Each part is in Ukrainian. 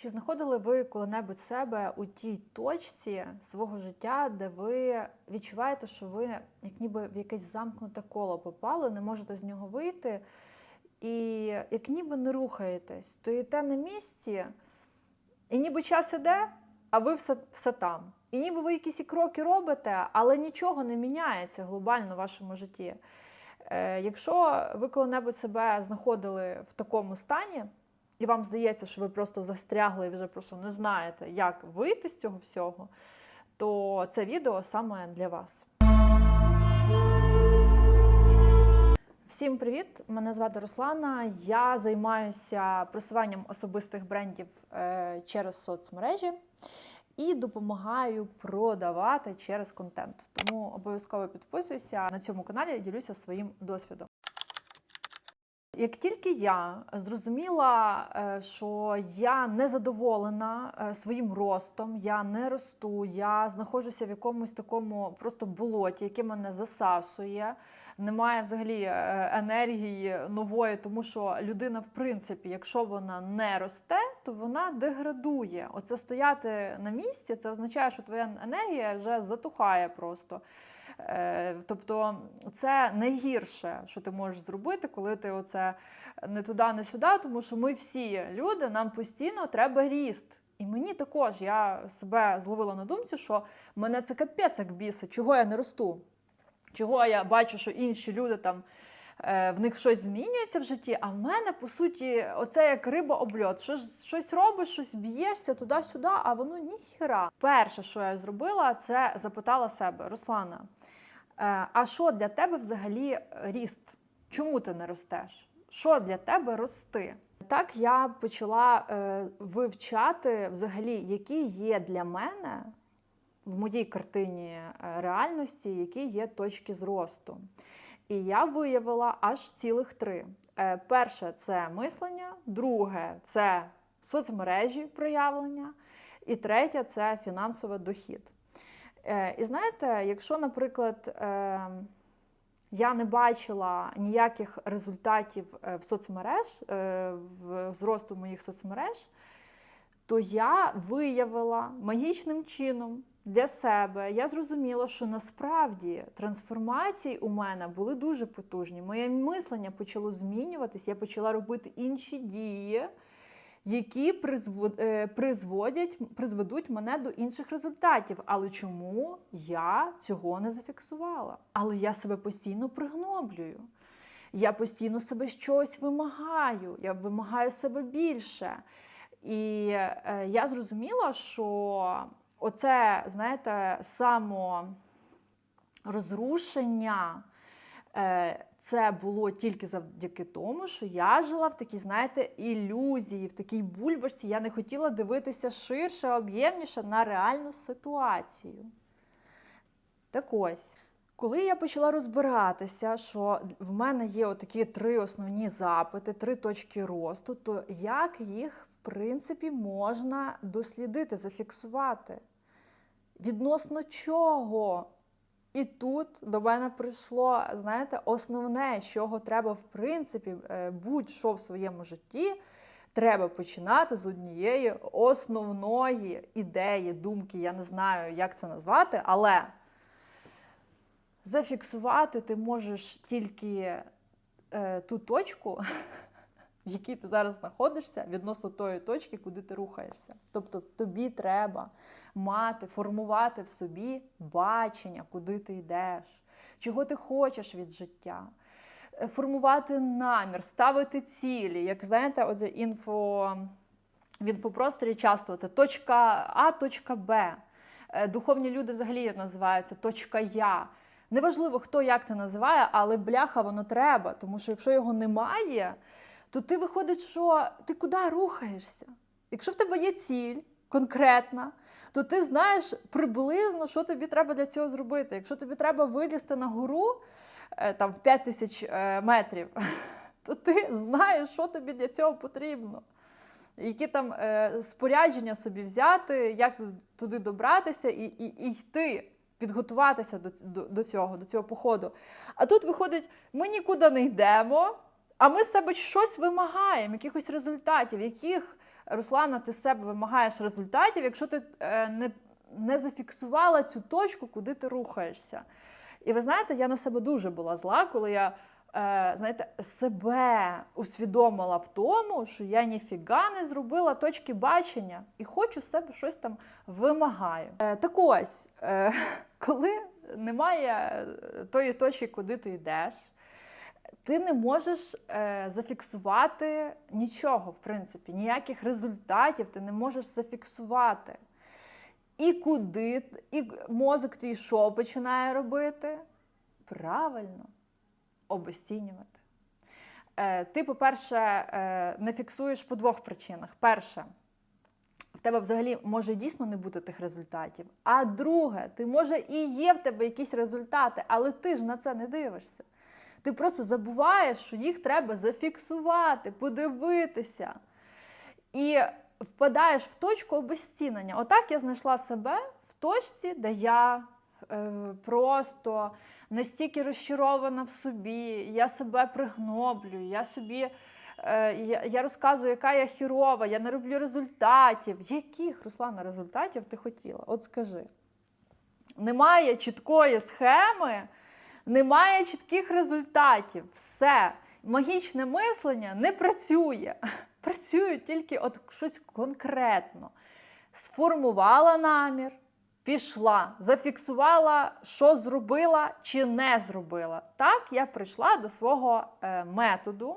Чи знаходили ви коли-небудь себе у тій точці свого життя, де ви відчуваєте, що ви як ніби в якесь замкнуте коло попали, не можете з нього вийти, і як ніби не рухаєтесь, стоїте на місці, і ніби час іде, а ви все, все там. І ніби ви якісь і кроки робите, але нічого не міняється глобально в вашому житті. Е, якщо ви коли-небудь себе знаходили в такому стані, і вам здається, що ви просто застрягли і вже просто не знаєте, як вийти з цього всього, то це відео саме для вас. Всім привіт! Мене звати Руслана. Я займаюся просуванням особистих брендів е, через соцмережі і допомагаю продавати через контент. Тому обов'язково підписуйся на цьому каналі ділюся своїм досвідом. Як тільки я зрозуміла, е, що я не задоволена е, своїм ростом, я не росту, я знаходжуся в якомусь такому просто болоті, яке мене засасує, немає взагалі е, енергії нової, тому що людина, в принципі, якщо вона не росте, то вона деградує. Оце стояти на місці, це означає, що твоя енергія вже затухає просто. Е, Тобто це найгірше, що ти можеш зробити, коли ти оце не туди, не сюди, тому що ми всі люди, нам постійно треба ріст. І мені також я себе зловила на думці, що мене це капець як бісить, чого я не росту. Чого я бачу, що інші люди там в них щось змінюється в житті, а в мене, по суті, оце як риба обльот. Щось, щось робиш, щось б'єшся туди-сюди, а воно ніхіра. Перше, що я зробила, це запитала себе: Руслана, е, а що для тебе взагалі ріст? Чому ти не ростеш? Що для тебе рости? Так я почала е, вивчати взагалі, які є для мене в моїй картині е, реальності, які є точки зросту. І я виявила аж цілих три. Е, Перше це мислення, друге це соцмережі проявлення, і третє це фінансовий дохід. Е, І знаєте, якщо, наприклад, е, я не бачила ніяких результатів в соцмереж, в зросту моїх соцмереж, то я виявила магічним чином для себе, я зрозуміла, що насправді трансформації у мене були дуже потужні. Моє мислення почало змінюватись, я почала робити інші дії, які е, призводять, призведуть мене до інших результатів. Але чому я цього не зафіксувала? Але я себе постійно пригноблюю. Я постійно себе щось вимагаю, я вимагаю себе більше. І е, я зрозуміла, що оце, знаєте, само розрушення. е, Це було тільки завдяки тому, що я жила в такій, знаєте, ілюзії, в такій бульбашці. Я не хотіла дивитися ширше, об'ємніше на реальну ситуацію. Так ось, коли я почала розбиратися, що в мене є отакі три основні запити, три точки росту, то як їх, в принципі, можна дослідити, зафіксувати? Відносно чого? І тут до мене прийшло, знаєте, основне, чого треба, в принципі, е, будь-що в своєму житті, треба починати з однієї основної ідеї, думки. Я не знаю, як це назвати, але зафіксувати ти можеш тільки е, ту точку, в якій ти зараз знаходишся, відносно тої точки, куди ти рухаєшся. Тобто тобі треба мати, формувати в собі бачення, куди ти йдеш, чого ти хочеш від життя. е, Формувати намір, ставити цілі. Як знаєте, оце інфо, в інфопросторі часто це точка А, точка Б. Е, Духовні люди взагалі називаються точка Я. Неважливо, хто як це називає, але бляха воно треба. Тому що якщо його немає, то ти виходить, що ти куди рухаєшся? Якщо в тебе є ціль конкретна, то ти знаєш приблизно, що тобі треба для цього зробити. Якщо тобі треба вилізти на гору е, там, в 5 тисяч е, метрів, то ти знаєш, що тобі для цього потрібно. Які там е, спорядження собі взяти, як ту- туди добратися і, і, і йти, підготуватися до, до, до цього, до цього походу. А тут виходить, ми нікуди не йдемо, а ми з себе щось вимагаємо, якихось результатів, яких Руслана, ти з себе вимагаєш результатів, якщо ти е, не, не зафіксувала цю точку, куди ти рухаєшся. І ви знаєте, я на себе дуже була зла, коли я е, знаєте, себе усвідомила в тому, що я ніфіга не зробила точки бачення і хочу себе щось там вимагаю. Е, так ось, коли немає тої точки, куди ти йдеш, ти не можеш е, зафіксувати нічого, в принципі, ніяких результатів ти не можеш зафіксувати. І куди, і мозок твій що починає робити? Правильно, обесцінювати. Е, ти, по-перше, е, не фіксуєш по двох причинах. Перше, в тебе взагалі може дійсно не бути тих результатів. А друге, ти може і є в тебе якісь результати, але ти ж на це не дивишся. Ти просто забуваєш, що їх треба зафіксувати, подивитися. І впадаєш в точку обезцінення. Отак я знайшла себе в точці, де я е, просто настільки розчарована в собі, я себе пригноблюю, я собі. е, Я, я розказую, яка я хірова, я не роблю результатів. Яких, Руслана, результатів ти хотіла? От скажи. Немає чіткої схеми, немає чітких результатів. Все. Магічне мислення не працює. Працює тільки от щось конкретно. Сформувала намір, пішла, зафіксувала, що зробила чи не зробила. Так, я прийшла до свого е, методу.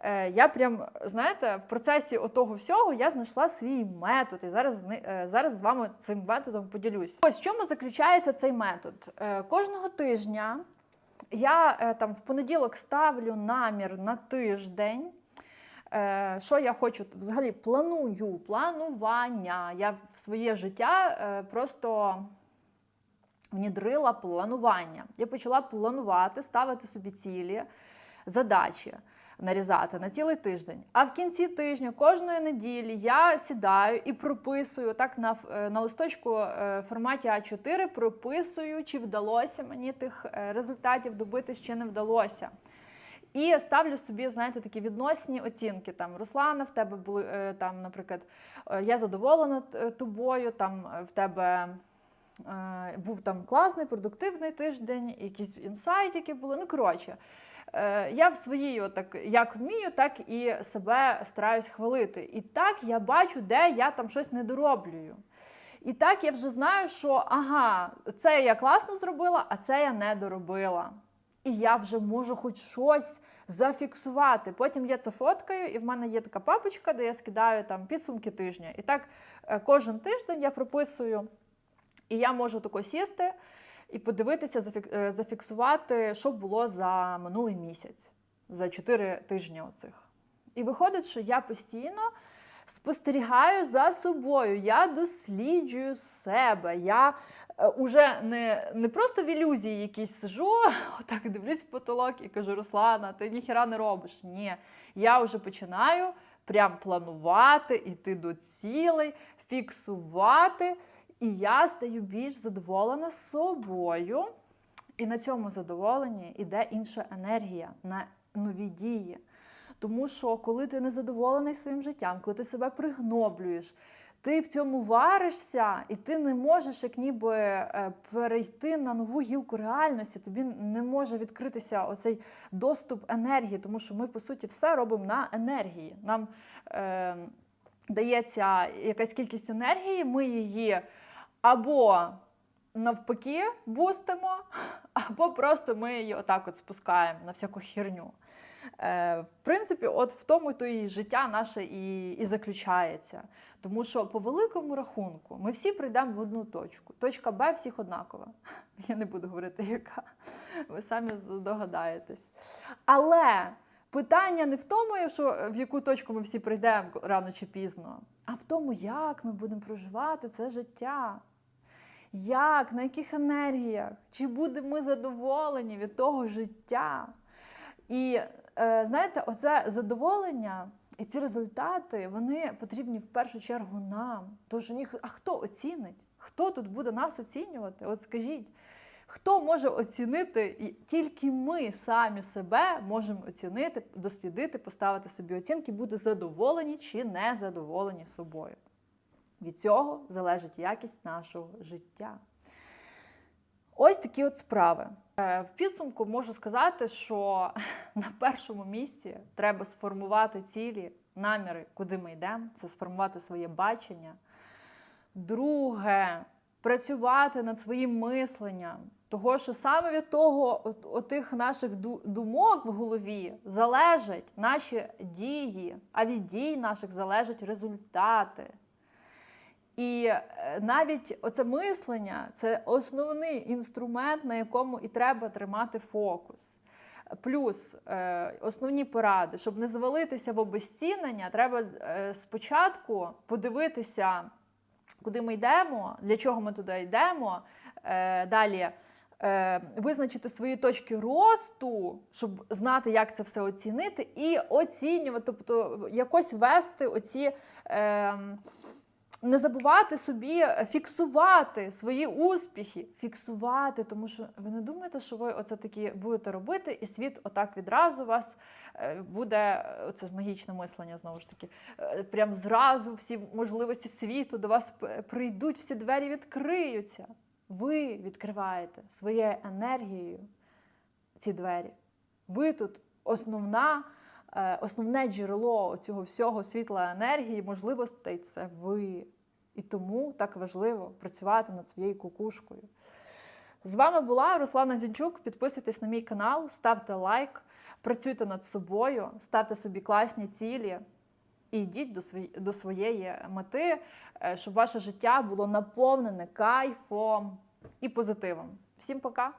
Е, я прям, знаєте, в процесі отого всього я знайшла свій метод. І зараз, е, зараз з вами цим методом поділюсь. Ось в чому заключається цей метод. Е, Кожного тижня я там в понеділок ставлю намір на тиждень. Що я хочу взагалі планую, планування. Я в своє життя просто внідрила планування. Я почала планувати, ставити собі цілі, задачі нарізати на цілий тиждень. А в кінці тижня, кожної неділі, я сідаю і прописую так на, е, на листочку е, в форматі А4, прописую, чи вдалося мені тих е, результатів добитись, чи не вдалося. І ставлю собі, знаєте, такі відносні оцінки. Там Руслана, в тебе були там, наприклад, я задоволена тобою, там в тебе. Був там класний, продуктивний тиждень, якісь інсайтики були. Ну, коротше, я в своїй, отак, як вмію, так і себе стараюсь хвалити. І так я бачу, де я там щось не дороблюю. І так я вже знаю, що ага, це я класно зробила, а це я не доробила. І я вже можу хоч щось зафіксувати. Потім я це фоткаю, і в мене є така папочка, де я скидаю там підсумки тижня. І так е, кожен тиждень я прописую, і я можу тако сісти і подивитися, е, зафіксувати, що було за минулий місяць, за 4 тижні оцих. І виходить, що я постійно спостерігаю за собою, я досліджую себе. Я е, уже не, не просто в ілюзії якісь сижу, отак дивлюсь в потолок і кажу: Руслана, ти ніхіра не робиш. Ні, я вже починаю прям планувати, іти до цілей, фіксувати. І я стаю більш задоволена собою. І на цьому задоволенні йде інша енергія на нові дії. Тому що коли ти не задоволений своїм життям, коли ти себе пригноблюєш, ти в цьому варишся, і ти не можеш як ніби е, перейти на нову гілку реальності. Тобі не може відкритися оцей доступ енергії, тому що ми, по суті, все робимо на енергії. Нам е, дається якась кількість енергії, ми її або навпаки бустимо, або просто ми її отак от спускаємо на всяку херню. Е, в принципі, от в тому то і життя наше і, і заключається. Тому що по великому рахунку ми всі прийдемо в одну точку. Точка Б всіх однакова. Я не буду говорити, яка. Ви самі здогадаєтесь. Але питання не в тому, що в яку точку ми всі прийдемо рано чи пізно, а в тому, як ми будемо проживати це життя. Як, на яких енергіях? Чи будемо ми задоволені від того життя? І е, знаєте, оце задоволення і ці результати вони потрібні в першу чергу нам. Тож ні, а хто оцінить? Хто тут буде нас оцінювати? От скажіть. Хто може оцінити, і тільки ми самі себе можемо оцінити, дослідити, поставити собі оцінки, бути задоволені чи не задоволені собою. Від цього залежить якість нашого життя. Ось такі от справи. Е, В підсумку можу сказати, що на першому місці треба сформувати цілі, наміри, куди ми йдемо, це сформувати своє бачення. Друге, працювати над своїм мисленням. Того, що саме від того, от, отих наших думок в голові залежать наші дії, а від дій наших залежать результати. І е, навіть оце мислення це основний інструмент, на якому і треба тримати фокус. Плюс е, основні поради, щоб не звалитися в обезцінення, треба е, спочатку подивитися, куди ми йдемо, для чого ми туди йдемо. Далі визначити свої точки росту, щоб знати, як це все оцінити, і оцінювати, тобто якось вести оці. Е, не забувати собі фіксувати свої успіхи, фіксувати, тому що ви не думаєте, що ви оце такі будете робити, і світ отак відразу вас е, буде оце магічне мислення знову ж таки. е, Прям зразу всі можливості світу до вас прийдуть, всі двері відкриються. Ви відкриваєте своєю енергією ці двері. Ви тут основна, е, основне джерело цього всього світла енергії, можливостей це ви. І тому так важливо працювати над своєю кукушкою. З вами була Руслана Зінчук. Підписуйтесь на мій канал, ставте лайк, працюйте над собою, ставте собі класні цілі і йдіть до, свої, до своєї мети, е, щоб ваше життя було наповнене кайфом і позитивом. Всім пока!